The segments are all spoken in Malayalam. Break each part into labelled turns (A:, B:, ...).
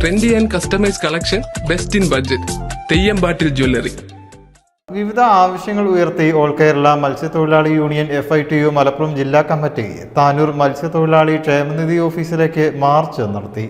A: Trendy and customise collection best in budget തെയ്യമ്പാട്ടിൽ jewellery
B: വിവിധ ആവശ്യങ്ങൾ ഉയർത്തി ഓൾ കേരള മത്സ്യത്തൊഴിലാളി union F I T U Malappuram ജില്ലാ കമ്മിറ്റി താനൂർ മത്സ്യത്തൊഴിലാളി ക്ഷേമനിധി ഓഫീസിലേക്ക് മാർച്ച് നടത്തി.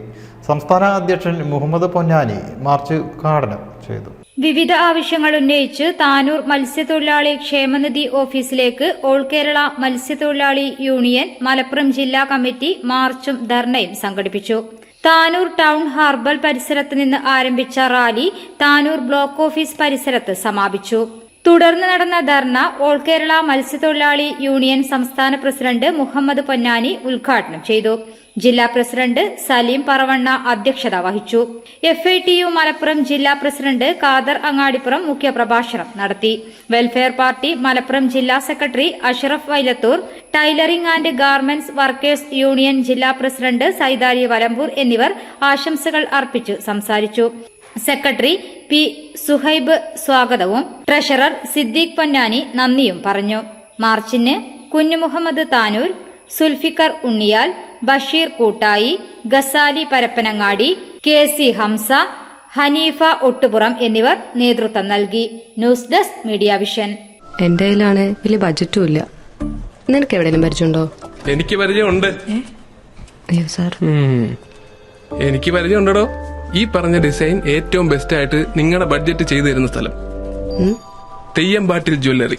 B: സംസ്ഥാന അധ്യക്ഷൻ മുഹമ്മദ് പൊന്നാനി മാർച്ച് ഉദ്ഘാടനം ചെയ്തു.
C: വിവിധ ആവശ്യങ്ങൾ ഉന്നയിച്ച് താനൂർ മത്സ്യത്തൊഴിലാളി ക്ഷേമനിധി ഓഫീസിലേക്ക് ഓൾ കേരള മത്സ്യത്തൊഴിലാളി യൂണിയൻ മലപ്പുറം ജില്ലാ കമ്മിറ്റി മാർച്ചും ധർണയും സംഘടിപ്പിച്ചു. താനൂർ ടൗൺ ഹാർബൽ പരിസരത്ത് നിന്ന് ആരംഭിച്ച റാലി താനൂർ ബ്ലോക്ക് ഓഫീസ് പരിസരത്ത് സമാപിച്ചു. തുടർന്ന് നടന്ന ധർണ ഓൾ കേരള മത്സ്യത്തൊഴിലാളി യൂണിയൻ സംസ്ഥാന പ്രസിഡന്റ് മുഹമ്മദ് പൊന്നാനി ഉദ്ഘാടനം ചെയ്തു. ജില്ലാ പ്രസിഡന്റ് സലീം പറവണ്ണ അധ്യക്ഷത വഹിച്ചു. F I T U Malappuram ജില്ലാ പ്രസിഡന്റ് കാദർ അങ്ങാടിപ്പുറം മുഖ്യപ്രഭാഷണം നടത്തി. വെൽഫെയർ പാർട്ടി മലപ്പുറം ജില്ലാ secretary Ashraf Vailathur tailoring and garments workers union ജില്ലാ പ്രസിഡന്റ് സൈതാലി വലമ്പൂർ എന്നിവർ ആശംസകൾ അർപ്പിച്ചു സംസാരിച്ചു. സെക്രട്ടറി പി സുഹൈബ് സ്വാഗതവും ട്രഷറർ സിദ്ദീഖ് പൊന്നാനി നന്ദിയും പറഞ്ഞു. മാർച്ചിന് കുഞ്ഞുമുഹമ്മദ് താനൂർ സുൽഫിക്കർ ഉണ്ണിയാൽ ബഷീർ കൂട്ടായി ഗസാലി പരപ്പനങ്ങാടി കെ സി ഹംസ ഹനീഫ ഒട്ടുപുറം എന്നിവർ നേതൃത്വം നൽകി. News desk media vision.
D: എന്റെ കയ്യിലാണ് വലിയ ബജറ്റും ഇല്ല. നിനക്ക് എവിടെയെങ്കിലും പരിചയമുണ്ടോ?
A: എനിക്ക് പരിചയമുണ്ട്.
D: അയ്യോ സാർ.
A: എനിക്ക് പരിചയമുണ്ടോ ഈ പറഞ്ഞ ഡിസൈൻ ഏറ്റവും ബെസ്റ്റ് ആയിട്ട് നിങ്ങളുടെ ബഡ്ജറ്റ് ചെയ്തു തരുന്ന സ്ഥലം Theyyampattil jewellery